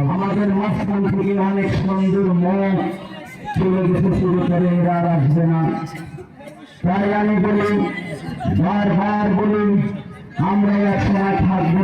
আমাদের মাঝখান থেকে অনেক সুন্দর মন চলে গেছে শুরু করে এরা আসবে না তাই আমি বলি বারবার বলি আমরা একসময় থাকব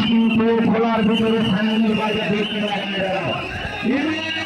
কিন্তু খোলার ভিতরে ফ্যামিলির বাজার দেখতে রাখতে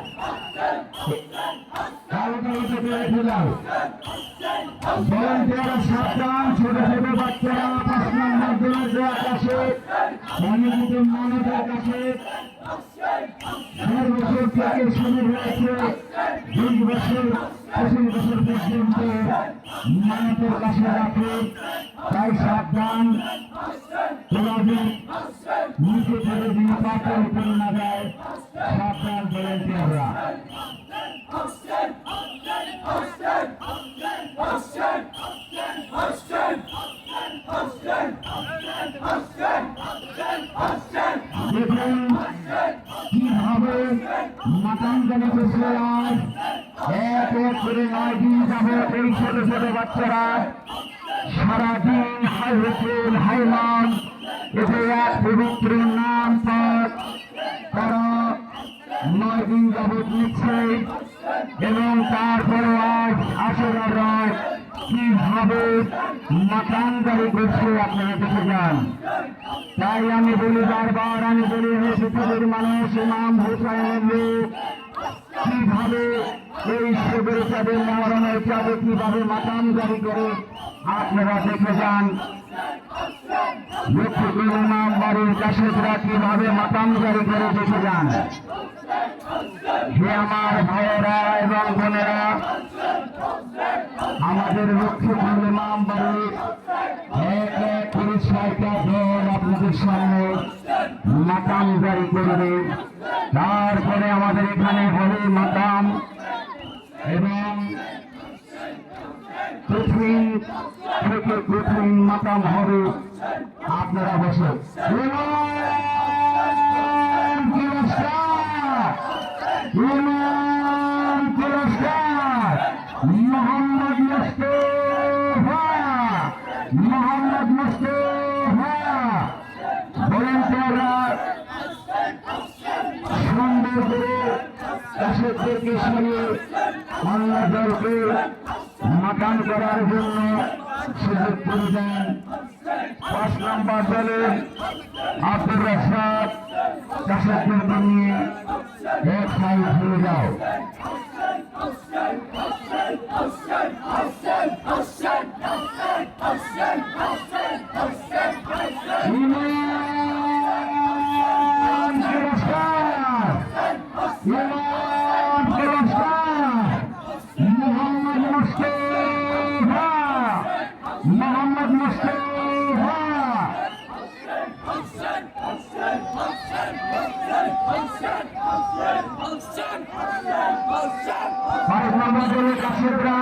ভলান্টিয়াররা সাবধান ছোট ছোট বাচ্চারা পাঁচ নম্বর দেওয়ার কাছে অনুমোদিত মানবের কাছে দেড় বছর থেকে শুরু হয়েছে দুই বছর পঁচিশ বছর পর্যন্ত মানবের কাছে রাখে তাই সাবধান তোমাদের নিচে থেকে দিয়ে পাথর উপরে না যায় বসে আজ এক এক ছোট ছোট বাচ্চারা সারাদিন হাই হোটেল হাইমান এদের এক পবিত্র নাম পাঠ তারা নয় দিন যাবৎ নিচ্ছে এবং তারপরে আজ রাত কীভাবে মাতাঙ্গারি করছে আপনারা দেখে যান? তাই আমি বলি বারবার, আমি বলি পৃথিবীর মানুষ, ইমাম লোক কীভাবে এই শিবের চাঁদের মরণের চাঁদে কীভাবে মাতাম জারি করে আপনারা দেখে যান? ইমাম বাড়ির কাশেদরা কীভাবে করে দেখে যান? হে আমার ভাইয়েরা এবং বোনেরা আমাদের লক্ষ্য ইমাম বাড়ির এক এক আপনাদের সামনে মাকাম জারি করবে। তারপরে আমাদের এখানে হবে মাতাম এবং কঠিন থেকে কঠিন মাকাম হবে। আপনারা বসে ইমাম পুরস্কার ইমাম পুরস্কার মোহাম্মদ মুস্তফা মোহাম্মদ মুস্তফা ভলেন্টিয়াররা সুন্দর করে দর্শকদেরকে সরিয়ে অন্য দলকে করার জন্য সুযোগ করে দেন পাঁচ নম্বর দলে আব্দুর রাসাদ দর্শকদেরকে নিয়ে এক সাইড হয়ে যাও আশীর্বাদ